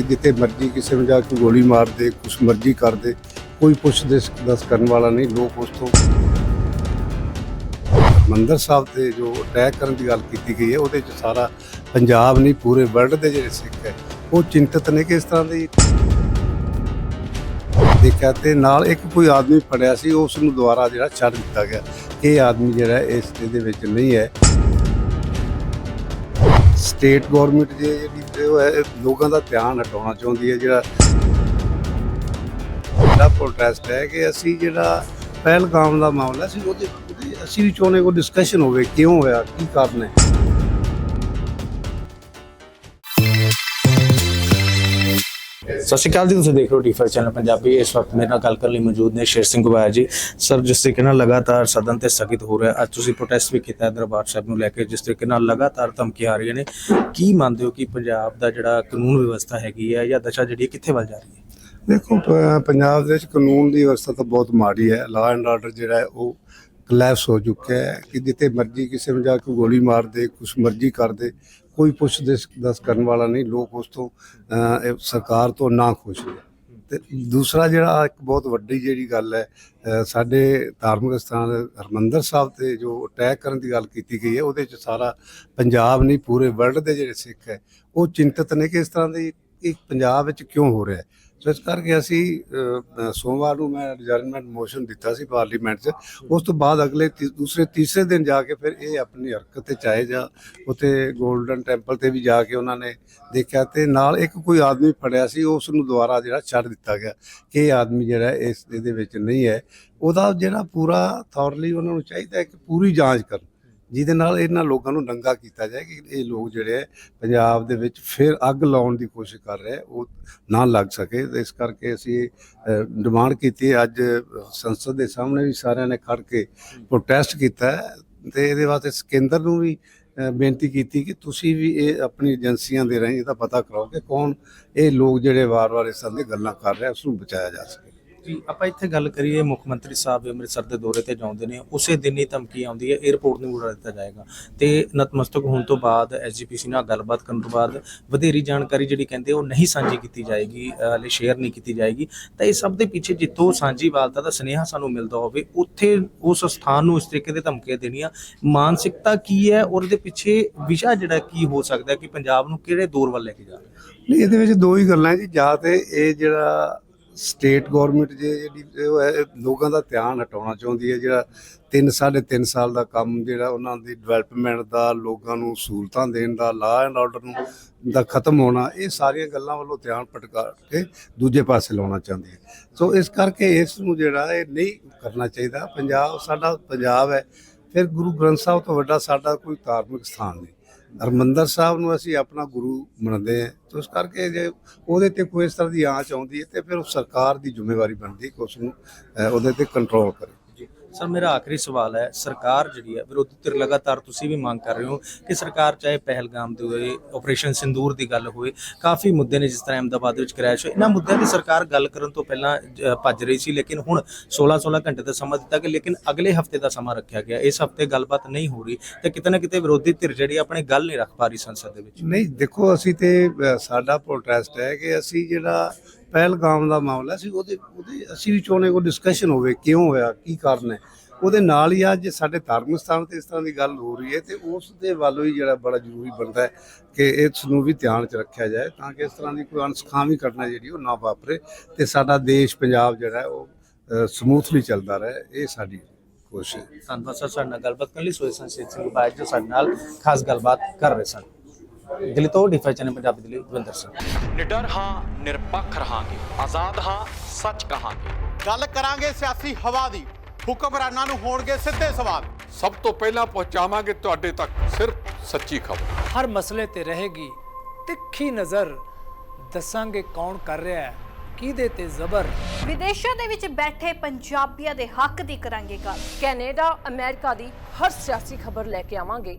ਕਿ ਜਿੱਥੇ ਮਰਜ਼ੀ ਕਿਸੇ ਨੂੰ ਜਾ ਕੇ ਗੋਲੀ ਮਾਰ ਦੇ ਕੁਛ ਮਰਜ਼ੀ ਕਰ ਦੇ ਕੋਈ ਪੁੱਛ ਦੱਸ ਦੱਸ ਕਰਨ ਵਾਲਾ ਨਹੀਂ, ਲੋਕ ਉਸ ਤੋਂ ਮੰਦਰ ਸਾਹਿਬ ਤੇ ਜੋ ਅਟੈਕ ਕਰਨ ਦੀ ਗੱਲ ਕੀਤੀ ਗਈ ਹੈ, ਉਹਦੇ ਚ ਸਾਰਾ ਪੰਜਾਬ ਨਹੀਂ, ਪੂਰੇ ਵਰਲਡ ਦੇ ਜਿਹੜੇ ਸਿੱਖ ਹੈ, ਉਹ ਚਿੰਤਤ ਨੇ ਕਿ ਇਸ ਤਰ੍ਹਾਂ ਦੀ ਦੇਖਿਆ ਤੇ ਨਾਲ ਇੱਕ ਕੋਈ ਆਦਮੀ ਫੜਿਆ ਸੀ, ਉਸ ਨੂੰ ਦੁਬਾਰਾ ਜਿਹੜਾ ਛੱਡ ਦਿੱਤਾ ਗਿਆ, ਇਹ ਆਦਮੀ ਜਿਹੜਾ ਇਸ ਦੇ ਵਿੱਚ ਨਹੀਂ ਹੈ। ਸਟੇਟ ਗਵਰਨਮੈਂਟ ਜੇ ਜਿਹੜੀ ਉਹ ਹੈ ਲੋਕਾਂ ਦਾ ਧਿਆਨ ਹਟਾਉਣਾ ਚਾਹੁੰਦੀ ਹੈ ਜਿਹੜਾ ਜਿਹੜਾ ਪ੍ਰੋਟੈਸਟ ਹੈ ਕਿ ਅਸੀਂ ਜਿਹੜਾ ਪਹਿਲਗਾਮ ਦਾ ਮਾਮਲਾ ਸੀ, ਉਹਦੇ ਉਹਦੇ ਅਸੀਂ ਵੀ ਚਾਹੁੰਦੇ ਕੋਈ ਡਿਸਕਸ਼ਨ ਹੋਵੇ, ਕਿਉਂ ਹੋਇਆ, ਕੀ ਕਾਰਨ ਹੈ? ਸਤਿ ਸ਼੍ਰੀ ਅਕਾਲ ਜੀ, ਤੁਸੀਂ ਦੇਖ ਰਹੇ ਹੋ ਟੀ5 ਚੈਨਲ ਪੰਜਾਬੀ। ਇਸ ਵਕਤ ਮੇਰੇ ਨਾਲ ਗੱਲ ਕਰਨ ਲਈ ਮੌਜੂਦ ਨੇ ਸ਼ੇਰ ਸਿੰਘ ਗੁਬਾਇਆ ਜੀ। ਸਰ, ਜਿਸ ਤਰੀਕੇ ਨਾਲ ਲਗਾਤਾਰ ਸਦਨ ਤੇ ਸਥਗਿਤ ਹੋ ਰਿਹਾ, ਅੱਜ ਤੁਸੀਂ ਪ੍ਰੋਟੈਸਟ ਵੀ ਕੀਤਾ ਦਰਬਾਰ ਸਾਹਿਬ ਨੂੰ ਲੈ ਕੇ, ਜਿਸ ਤਰੀਕੇ ਨਾਲ ਲਗਾਤਾਰ ਧਮਕੀਆਂ ਆ ਰਹੀਆਂ ਨੇ, ਕੀ ਮੰਨਦੇ ਹੋ ਕਿ ਪੰਜਾਬ ਦਾ ਜਿਹੜਾ ਕਾਨੂੰਨ ਵਿਵਸਥਾ ਹੈਗੀ ਹੈ ਜਾਂ ਦਸ਼ਾ ਜਿਹੜੀ ਹੈ, ਕਿੱਥੇ ਵੱਲ ਜਾ ਰਹੀ ਹੈ? ਦੇਖੋ ਪੰਜਾਬ ਦੇ ਵਿੱਚ ਕਾਨੂੰਨ ਦੀ ਵਿਵਸਥਾ ਤਾਂ ਬਹੁਤ ਮਾੜੀ ਹੈ। ਲਾ ਐਂਡ ਆਰਡਰ ਜਿਹੜਾ ਹੈ, ਉਹ ਕਲੈਪਸ ਹੋ ਚੁੱਕਿਆ ਹੈ ਕਿ ਜਿੱਥੇ ਮਰਜ਼ੀ ਕਿਸੇ ਨੂੰ ਜਾ ਕੇ ਗੋਲੀ ਮਾਰ ਦੇ ਕੁਛ ਮਰਜ਼ੀ ਕਰ ਦੇ ਕੋਈ ਪੁੱਛ ਦੱਸ ਕਰਨ ਵਾਲਾ ਨਹੀਂ, ਲੋਕ ਉਸ ਤੋਂ ਸਰਕਾਰ ਤੋਂ ਨਾ ਖੁਸ਼ ਨੇ ਤੇ ਦੂਸਰਾ ਜਿਹੜਾ ਇੱਕ ਬਹੁਤ ਵੱਡੀ ਜਿਹੜੀ ਗੱਲ ਹੈ ਸਾਡੇ ਧਾਰਮਿਕ ਸਥਾਨ ਹਰਮੰਦਰ ਸਾਹਿਬ ਤੇ ਜੋ ਅਟੈਕ ਕਰਨ ਦੀ ਗੱਲ ਕੀਤੀ ਗਈ ਹੈ, ਉਹਦੇ ਚ ਸਾਰਾ ਪੰਜਾਬ ਨਹੀਂ, ਪੂਰੇ ਵਰਲਡ ਦੇ ਜਿਹੜੇ ਸਿੱਖ ਹੈ, ਉਹ ਚਿੰਤਤ ਨੇ ਕਿ ਇਸ ਤਰ੍ਹਾਂ ਦੀ ਇਹ ਪੰਜਾਬ ਵਿੱਚ ਕਿਉਂ ਹੋ ਰਿਹਾ ਹੈ। ਸੋ ਇਸ ਕਰਕੇ ਅਸੀਂ ਸੋਮਵਾਰ ਨੂੰ ਮੈਂ ਰਿਜ਼ਰਵਮੈਂਟ ਮੋਸ਼ਨ ਦਿੱਤਾ ਸੀ ਪਾਰਲੀਮੈਂਟ 'ਚ। ਉਸ ਤੋਂ ਬਾਅਦ ਅਗਲੇ ਤੀ- ਦੂਸਰੇ ਤੀਸਰੇ ਦਿਨ ਜਾ ਕੇ ਫਿਰ ਇਹ ਆਪਣੀ ਹਰਕਤ ਤੇ ਚਾਹੇ ਜਾ ਉੱਥੇ 골ਡਨ ਟੈਂਪਲ ਤੇ ਵੀ ਜਾ ਕੇ ਉਹਨਾਂ ਨੇ ਦੇਖਿਆ ਤੇ ਨਾਲ ਇੱਕ ਕੋਈ ਆਦਮੀ ਫੜਿਆ ਸੀ, ਉਸ ਨੂੰ ਦੁਬਾਰਾ ਜਿਹੜਾ ਛੱਡ ਦਿੱਤਾ ਗਿਆ ਕਿ ਇਹ ਆਦਮੀ ਜਿਹੜਾ ਇਸ ਇਹਦੇ ਵਿੱਚ ਨਹੀਂ ਹੈ। ਉਹਦਾ ਜਿਹੜਾ ਪੂਰਾ ਥੌਰਲੀ ਉਹਨਾਂ ਨੂੰ ਚਾਹੀਦਾ ਹੈ ਕਿ ਪੂਰੀ ਜਾਂਚ ਕਰਨ। ਜਿਹਦੇ ਨਾਲ ਇਹਨਾਂ ਲੋਕਾਂ ਨੂੰ ਨੰਗਾ ਕੀਤਾ ਜਾਏ ਕਿ ਇਹ ਲੋਕ ਜਿਹੜੇ ਹੈ ਪੰਜਾਬ ਦੇ ਵਿੱਚ ਫਿਰ ਅੱਗ ਲਾਉਣ ਦੀ ਕੋਸ਼ਿਸ਼ ਕਰ ਰਹੇ ਉਹ ਨਾ ਲੱਗ ਸਕੇ। ਇਸ ਕਰਕੇ ਅਸੀਂ ਡਿਮਾਂਡ ਕੀਤੀ ਅੱਜ ਸੰਸਦ ਦੇ ਸਾਹਮਣੇ ਵੀ ਸਾਰਿਆਂ ਨੇ ਖੜ ਕੇ ਪ੍ਰੋਟੈਸਟ ਕੀਤਾ ਹੈ ਤੇ ਇਹਦੇ ਵਾਸਤੇ ਕੇਂਦਰ ਨੂੰ ਵੀ ਬੇਨਤੀ ਕੀਤੀ ਕਿ ਤੁਸੀਂ ਵੀ ਇਹ ਆਪਣੀ ਏਜੰਸੀਆਂ ਦੇ ਰਾਹੀਂ ਇਹਦਾ ਪਤਾ ਕਰਾਓ ਕਿ ਕੌਣ ਇਹ ਲੋਕ ਜਿਹੜੇ ਵਾਰ-ਵਾਰ ਇਸ ਤਰ੍ਹਾਂ ਦੀਆਂ ਗੱਲਾਂ ਕਰ ਰਿਹਾ ਆ, ਉਸ ਨੂੰ ਬਚਾਇਆ ਜਾ ਸਕੇ। ਜੀ, ਆਪਾਂ ਇੱਥੇ ਗੱਲ ਕਰੀਏ, ਮੁੱਖ ਮੰਤਰੀ ਸਾਹਿਬ ਅੰਮ੍ਰਿਤਸਰ ਦੇ ਦੌਰੇ ਤੇ ਜਾਂਦੇ ਨੇ, ਉਸੇ ਦਿਨ ਹੀ ਧਮਕੀ ਆਉਂਦੀ ਹੈ 에어ਪੋਰਟ ਨੂੰ ਉਡਾ ਦਿੱਤਾ ਜਾਏਗਾ। ਤੇ ਨਤਮਸਤਕ ਹੋਣ ਤੋਂ ਬਾਅਦ ਐਸਜੀਪੀਸੀ ਨਾਲ ਗੱਲਬਾਤ ਕਰਨ ਤੋਂ ਬਾਅਦ ਵਧੇਰੀ ਜਾਣਕਾਰੀ ਜਿਹੜੀ ਕਹਿੰਦੇ ਉਹ ਨਹੀਂ ਸਾਂਝੀ ਕੀਤੀ ਜਾਏਗੀ, ਅਹ ਸ਼ੇਅਰ ਨਹੀਂ ਕੀਤੀ ਜਾਏਗੀ। ਤਾਂ ਇਹ ਸਭ ਦੇ ਪਿੱਛੇ ਜਿੱਥੋਂ ਸਾਂਝੀ ਵਾਲਤਾ ਦਾ ਸੁਨੇਹਾ ਸਾਨੂੰ ਮਿਲਦਾ ਹੋਵੇ, ਉੱਥੇ ਉਸ ਸਥਾਨ ਨੂੰ ਇਸ ਤਰੀਕੇ ਦੇ ਧਮਕੀਆਂ ਦੇਣੀਆਂ। ਮਾਨਸਿਕਤਾ ਕੀ ਹੈ, ਔਰ ਇਹਦੇ ਪਿੱਛੇ ਵਿਸ਼ਾ ਜਿਹੜਾ ਕੀ ਹੋ ਸਕਦਾ ਕਿ ਪੰਜਾਬ ਨੂੰ ਕਿਹੜੇ ਦੌਰ ਵੱਲ ਲੈ ਕੇ ਜਾ ਰਿਹਾ ਨਹੀਂ, ਇਹਦੇ ਵਿੱਚ ਦੋ ਹੀ ਗੱਲਾਂ ਜੀ, ਜਾਂ ਤੇ ਇਹ ਜਿਹੜਾ ਸਟੇਟ ਗਵਰਨਮੈਂਟ ਜੇ ਜਿਹੜੀ ਉਹ ਹੈ, ਲੋਕਾਂ ਦਾ ਧਿਆਨ ਹਟਾਉਣਾ ਚਾਹੁੰਦੀ ਹੈ ਜਿਹੜਾ 3 3.5 ਸਾਲ ਦਾ ਕੰਮ ਜਿਹੜਾ ਉਹਨਾਂ ਦੀ ਡਿਵੈਲਪਮੈਂਟ ਦਾ ਲੋਕਾਂ ਨੂੰ ਸਹੂਲਤਾਂ ਦੇਣ ਦਾ ਲਾਅ ਐਂਡ ਆਰਡਰ ਨੂੰ ਦਾ ਖਤਮ ਹੋਣਾ ਇਹ ਸਾਰੀਆਂ ਗੱਲਾਂ ਵੱਲੋਂ ਧਿਆਨ ਭਟਕਾ ਕੇ ਦੂਜੇ ਪਾਸੇ ਲਾਉਣਾ ਚਾਹੁੰਦੀ ਹੈ। ਸੋ ਇਸ ਕਰਕੇ ਇਸ ਨੂੰ ਜਿਹੜਾ ਇਹ ਨਹੀਂ ਕਰਨਾ ਚਾਹੀਦਾ। ਪੰਜਾਬ ਸਾਡਾ ਪੰਜਾਬ ਹੈ। ਫਿਰ ਗੁਰੂ ਗ੍ਰੰਥ ਸਾਹਿਬ ਤੋਂ ਵੱਡਾ ਸਾਡਾ ਕੋਈ ਧਾਰਮਿਕ ਸਥਾਨ ਨਹੀਂ। ਹਰਮੰਦਰ ਸਾਹਿਬ ਨੂੰ ਅਸੀਂ ਆਪਣਾ ਗੁਰੂ ਮੰਨਦੇ ਹਾਂ। ਤੇ ਉਸ ਕਰਕੇ ਜੇ ਉਹਦੇ ਤੇ ਕੋਈ ਇਸ ਤਰ੍ਹਾਂ ਦੀ ਆਂਚ ਆਉਂਦੀ ਹੈ ਤੇ ਫਿਰ ਉਹ ਸਰਕਾਰ ਦੀ ਜ਼ਿੰਮੇਵਾਰੀ ਬਣਦੀ ਹੈ ਕਿ ਉਸ ਨੂੰ ਅਹ, ਉਹਦੇ ਤੇ ਕੰਟਰੋਲ ਕਰੇ। ਸਰ, ਮੇਰਾ ਆਖਰੀ ਸਵਾਲ ਹੈ, ਸਰਕਾਰ ਜਿਹੜੀ ਹੈ, ਵਿਰੋਧੀ ਧਿਰ ਲਗਾਤਾਰ ਤੁਸੀਂ ਵੀ ਮੰਗ ਕਰ ਰਹੇ ਹੋ ਕਿ ਸਰਕਾਰ ਚਾਹੇ ਪਹਿਲਗਾਮ ਦੇ ਹੋਏ ਆਪਰੇਸ਼ਨ ਸਿੰਦੂਰ ਦੀ ਗੱਲ ਹੋਏ, ਕਾਫੀ ਮੁੱਦੇ ਨੇ ਜਿਸ ਤਰ੍ਹਾਂ ਅਹਿਮਦਾਬਾਦ ਵਿੱਚ ਕ੍ਰੈਸ਼ ਹੋਇਆ ਇਹਨਾਂ ਮੁੱਦਿਆਂ ਦੀ ਸਰਕਾਰ ਗੱਲ ਕਰਨ ਤੋਂ ਪਹਿਲਾਂ ਭੱਜ ਰਹੀ ਸੀ, ਲੇਕਿਨ ਹੁਣ 16-16 ਘੰਟੇ ਦਾ ਸਮਾਂ ਦਿੱਤਾ ਗਿਆ, ਲੇਕਿਨ ਅਗਲੇ ਹਫ਼ਤੇ ਦਾ ਸਮਾਂ ਰੱਖਿਆ ਗਿਆ। ਇਸ ਹਫ਼ਤੇ ਗੱਲਬਾਤ ਨਹੀਂ ਹੋ ਰਹੀ ਤੇ ਕਿਤੇ ਨਾ ਕਿਤੇ ਵਿਰੋਧੀ ਧਿਰ ਜਿਹੜੀ ਆਪਣੀ ਗੱਲ ਨਹੀਂ ਰੱਖ ਪਾ ਰਹੀ ਸੰਸਦ ਦੇ ਵਿੱਚ। ਨਹੀਂ, ਦੇਖੋ, ਅਸੀਂ ਤੇ ਸਾਡਾ ਪ੍ਰੋਟੈਸਟ ਹੈ ਕਿ ਅਸੀਂ ਜਿਹੜਾ ਪਹਿਲਗਾਮ ਦਾ ਮਾਮਲਾ ਸੀ, ਉਹਦੇ ਉਹਦੇ ਅਸੀਂ ਵੀ ਚਾਹੁੰਦੇ ਕੋਈ ਡਿਸਕਸ਼ਨ ਹੋਵੇ, ਕਿਉਂ ਹੋਇਆ, ਕੀ ਕਾਰਨ ਹੈ। ਉਹਦੇ ਨਾਲ ਹੀ ਅੱਜ ਸਾਡੇ ਧਾਰਮਿਕ ਸਥਾਨ ਤੇ ਇਸ ਤਰ੍ਹਾਂ ਦੀ ਗੱਲ ਹੋ ਰਹੀ ਹੈ ਤੇ ਉਸ ਦੇ ਵੱਲੋਂ ਹੀ ਜਿਹੜਾ ਬੜਾ ਜ਼ਰੂਰੀ ਬਣਦਾ ਹੈ ਕਿ ਇਸ ਨੂੰ ਵੀ ਧਿਆਨ 'ਚ ਰੱਖਿਆ ਜਾਏ ਤਾਂ ਕਿ ਇਸ ਤਰ੍ਹਾਂ ਦੀ ਕੋਈ ਅਨਸਖਾਵੀ ਘਟਨਾ ਜਿਹੜੀ ਉਹ ਨਾ ਵਾਪਰੇ ਤੇ ਸਾਡਾ ਦੇਸ਼, ਪੰਜਾਬ ਜਿਹੜਾ ਉਹ ਸਮੂਥਲੀ ਚੱਲਦਾ ਰਹੇ, ਇਹ ਸਾਡੀ ਕੋਸ਼ਿਸ਼ ਹੈ। ਧੰਨਵਾਦ ਸਰ, ਸਾਡੇ ਨਾਲ ਗੱਲਬਾਤ ਕਰਨ ਲਈ ਸੋਏ ਸੰਸੀਤ ਸਿੰਘ ਬਾਜ ਜੋ ਸਾਡੇ ਨਾਲ ਖਾਸ ਗੱਲਬਾਤ ਕਰ ਰਹੇ ਸਨ। ਦਿੱਲੀ ਤੋਂ ਡੀਫਾਈ ਚੈਨਲ ਪੰਜਾਬੀ ਦੇ ਲਈ ਦਵਿੰਦਰ ਸਿੰਘ। ਨਿਡਰ ਹਾਂ ਨਿਰਪੱਖ ਰਹਾਂਗੇ। ਆਜ਼ਾਦ ਹਾਂ ਸੱਚ ਕਹਾਂਗੇ। ਗੱਲ ਕਰਾਂਗੇ ਸਿਆਸੀ ਹਵਾ ਦੀ। ਹੁਕਮਰਾਨਾਂ ਨੂੰ ਹੋਣਗੇ ਸਿੱਧੇ ਸਵਾਲ। ਸਭ ਤੋਂ ਪਹਿਲਾਂ ਪਹੁੰਚਾਵਾਂਗੇ ਤੁਹਾਡੇ ਤੱਕ ਸਿਰਫ ਸੱਚੀ ਖਬਰ। ਹਰ ਮਸਲੇ ਤੇ ਰਹੇਗੀ ਤਿੱਖੀ ਨਜ਼ਰ। ਦੱਸਾਂਗੇ ਕੌਣ ਕਰ ਰਿਹਾ ਹੈ ਕਿਹਦੇ ਤੇ ਜ਼ਬਰ। ਵਿਦੇਸ਼ਾਂ ਦੇ ਵਿੱਚ ਬੈਠੇ ਪੰਜਾਬੀਆਂ ਦੇ ਹੱਕ ਦੀ ਕਰਾਂਗੇ ਗੱਲ। ਕੈਨੇਡਾ ਅਮਰੀਕਾ ਦੀ ਹਰ ਸਿਆਸੀ ਖਬਰ ਲੈ ਕੇ ਆਵਾਂਗੇ।